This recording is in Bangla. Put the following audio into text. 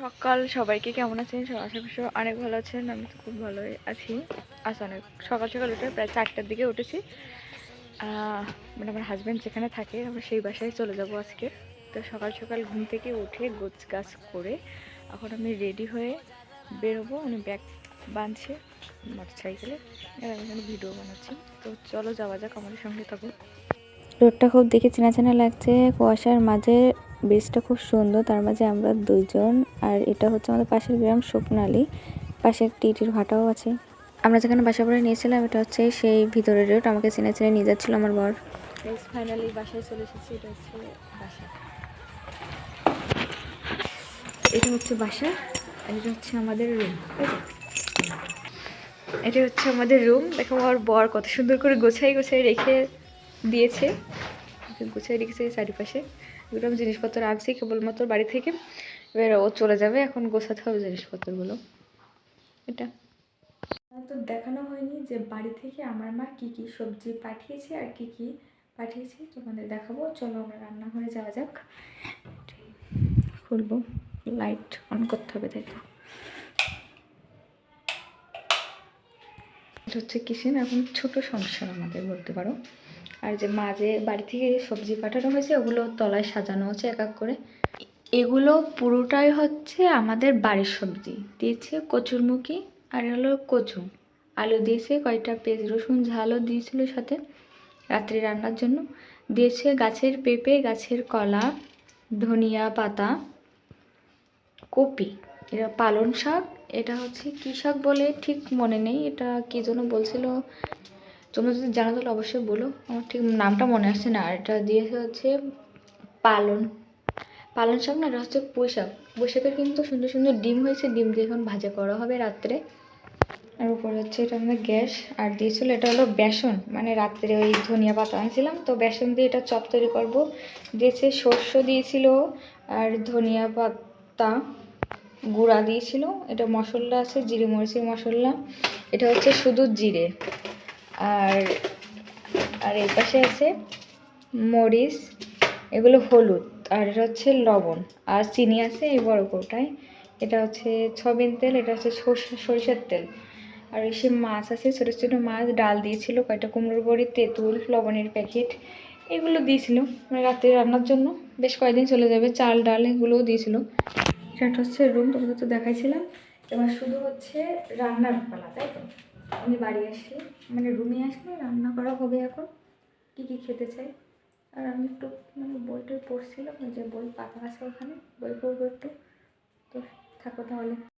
সকাল, সবাইকে কেমন আছেন? আশা করছি অনেক ভালো আছেন, আমি তো খুব ভালোই আছি। আজ অনেক, সকাল সকাল উঠে প্রায় চারটার দিকে উঠেছি। মানে আমার হাজব্যান্ড যেখানে থাকে, আমরা সেই বাসায় চলে যাব আজকে। তো সকাল সকাল ঘুম থেকে উঠে গোছ গাছ করে এখন আমি রেডি হয়ে বেরোবো। উনি ব্যাগ বাঁধছে মোটর সাইকেলে আর আমি ভিডিও বানাচ্ছি। তো চলো যাওয়া যাক, আমাদের সঙ্গে থাকো রোডটা খুব দেখে চেনা চেনা লাগছে। কুয়াশার মাঝে ব্রিজটা খুব সুন্দর, তার মাঝে আমরা দুইজন, আর এটা হচ্ছে আমাদের পাশের গ্রাম স্বপ্নালী পাশে একটি ইটির ভাটাও আছে। আমরা যেখানে বাসা করে নিয়েছিলাম, এটা হচ্ছে সেই ভিতরের রোড আমাকে চেনে চেনে নিয়ে যাচ্ছিল আমার বর। ফাইনালি বাসায় চলে এসেছি, এটা হচ্ছে বাসা। এটা হচ্ছে বাসা, আর এটা হচ্ছে আমাদের রুম এটা হচ্ছে আমাদের রুম দেখো আমার বর কত সুন্দর করে গোছাই গোছাই রেখে দিয়েছে, গোছাই রেখেছে চারিপাশে। আমি জিনিসপত্র আনছি, কেবলমাত্র বাড়ি থেকে। এবার ও চলে যাবে, এখন গোছাতে হবে জিনিসপত্রগুলো। এটা। তো দেখানো হয়নি যে বাড়ি থেকে আমার মা কি কি সবজি পাঠিয়েছে আর কি কি পাঠিয়েছে, তোমাদের দেখাবো। চলো আমরা রান্নাঘরে যাওয়া যাক। খুলবো, লাইট অন করতে হবে তাই তো। হচ্ছে কিচেন, এখন ছোট সংসার আমাদের, বলতে পারো। আর যে মাঝে বাড়ি থেকে সবজি পাঠানো হয়েছে, ওগুলো তলায় সাজানো হচ্ছে এক এক করে। এগুলো পুরোটাই হচ্ছে আমাদের বাড়ির সবজি। দিয়েছে কচুরমুখী আর হলো কচু। আলু দিয়েছে কয়টা পেঁয়াজ, রসুন, ঝালও দিয়েছিল সাথে রাত্রি রান্নার জন্য। দিয়েছে গাছের পেঁপে, গাছের কলা, ধনিয়া পাতা, কপি। এটা পালং শাক, এটা হচ্ছে কী শাক বলে ঠিক মনে নেই, এটা কী জন্য বলছিল তোমরা যদি জানো তাহলে অবশ্যই বলো। আমার ঠিক নামটা মনে আসছে না। আর এটা দিয়েছে হচ্ছে পালন। পালন শাক না, এটা হচ্ছে পুঁই শাক। শাকের কিন্তু সুন্দর সুন্দর ডিম হয়েছে। ডিম দিয়ে এখন ভাজা করা হবে রাত্রে। আর উপরে হচ্ছে এটা আমাদের গ্যাস। আর দিয়েছিল এটা হলো বেসন। মানে রাত্রে ওই ধনিয়া পাতা আনছিলাম। তো বেসন দিয়ে এটা চপ তৈরি করব। দিয়েছে সর্ষে দিয়েছিল আর ধনিয়া পাতা গুঁড়া দিয়েছিল। এটা মশলা আছে, জিরে মরিচের মশলা। এটা হচ্ছে শুধু জিরে। আর আর এই পাশে আছে মরিচ, এগুলো হলুদ, আর এটা হচ্ছে লবণ, আর চিনি আছে এই বড় কৌটায়। এটা হচ্ছে সবিন তেল, এটা হচ্ছে সর্ষে, সরিষার তেল। আর এসে মাছ আছে, ছোটো ছোটো মাছ, ডাল দিয়েছিল, কয়েকটা কুমড়োর বড়ি, তেঁতুল, লবণের প্যাকেট, এগুলো দিয়েছিল। মানে রাতে রান্নার জন্য বেশ কয়েকদিন চলে যাবে, চাল, ডাল এগুলোও দিয়েছিল। এটা হচ্ছে রুম তোমাদের তো দেখাইছিলাম। এবার শুধু হচ্ছে রান্নার পালা, তাই তো? আমি বাড়ি আসলে মানে রুমে আসলে রান্না করা হবে এখন, কী কী খেতে চাই। আর আমি একটু মানে বইটা পড়ছিলাম যে বই পাতা আছে ওখানে, বই পড়ব একটু। তো থাকো তাহলে।